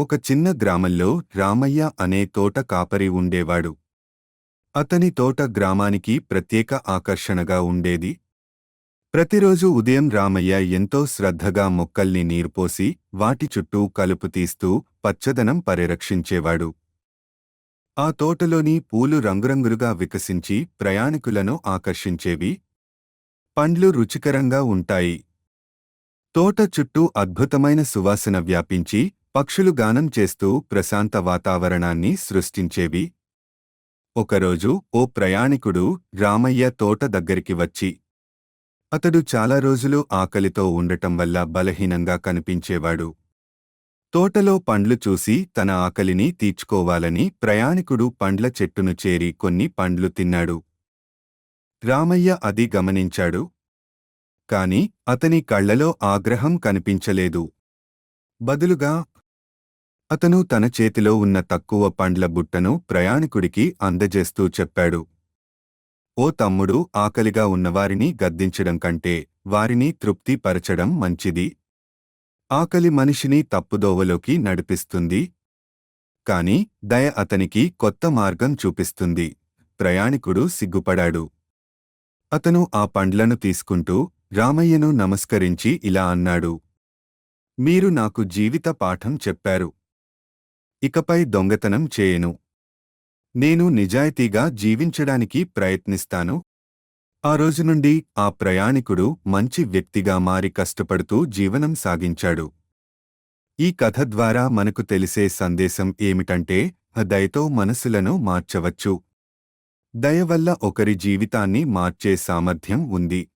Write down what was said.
ఒక చిన్న గ్రామంలో రామయ్య అనే తోట కాపరి ఉండేవాడు. అతని తోట గ్రామానికి ప్రత్యేక ఆకర్షణగా ఉండేది. ప్రతిరోజు ఉదయం రామయ్య ఎంతో శ్రద్ధగా మొక్కల్ని నీరుపోసి వాటి చుట్టూ కలుపు తీస్తూ పచ్చదనం పరిరక్షించేవాడు. ఆ తోటలోని పూలు రంగురంగులుగా వికసించి ప్రయాణికులను ఆకర్షించేవి. పండ్లు రుచికరంగా ఉంటాయి. తోట చుట్టూ అద్భుతమైన సువాసన వ్యాపించి పక్షులు గానం చేస్తూ ప్రశాంత వాతావరణాన్ని సృష్టించేవి. ఒకరోజు ఓ ప్రయాణికుడు రామయ్య తోట దగ్గరికి వచ్చి అతడు చాలా రోజులు ఆకలితో ఉండటం వల్ల బలహీనంగా కనిపించేవాడు. తోటలో పండ్లు చూసి తన ఆకలిని తీర్చుకోవాలని ప్రయాణికుడు పండ్ల చెట్టును చేరి కొన్ని పండ్లు తిన్నాడు. రామయ్య అది గమనించాడు. కాని అతని కళ్ళలో ఆగ్రహం కనిపించలేదు. బదులుగా అతను తన చేతిలో ఉన్న తక్కువ పండ్ల బుట్టను ప్రయాణికుడికి అందజేస్తూ చెప్పాడు. ఓ తమ్ముడు ఆకలిగా ఉన్నవారిని గద్దించడం కంటే వారిని తృప్తిపరచడం మంచిది. ఆకలి మనిషిని తప్పుదోవలోకి నడిపిస్తుంది. కాని దయ అతనికి కొత్త మార్గం చూపిస్తుంది. ప్రయాణికుడు సిగ్గుపడాడు. అతను ఆ పండ్లను తీసుకుంటూ రామయ్యను నమస్కరించి ఇలా అన్నాడు. మీరు నాకు జీవిత పాఠం చెప్పారు. ఇకపై దొంగతనం చేయను. నేను నిజాయితీగా జీవించడానికి ప్రయత్నిస్తాను. ఆ రోజు నుండి ఆ ప్రయాణికుడు మంచి వ్యక్తిగా మారి కష్టపడుతూ జీవనం సాగించాడు. ఈ కథ ద్వారా మనకు తెలిసే సందేశం ఏమిటంటే దయతో మనసులను మార్చవచ్చు. దయ వల్ల ఒకరి జీవితాన్ని మార్చే సామర్థ్యం ఉంది.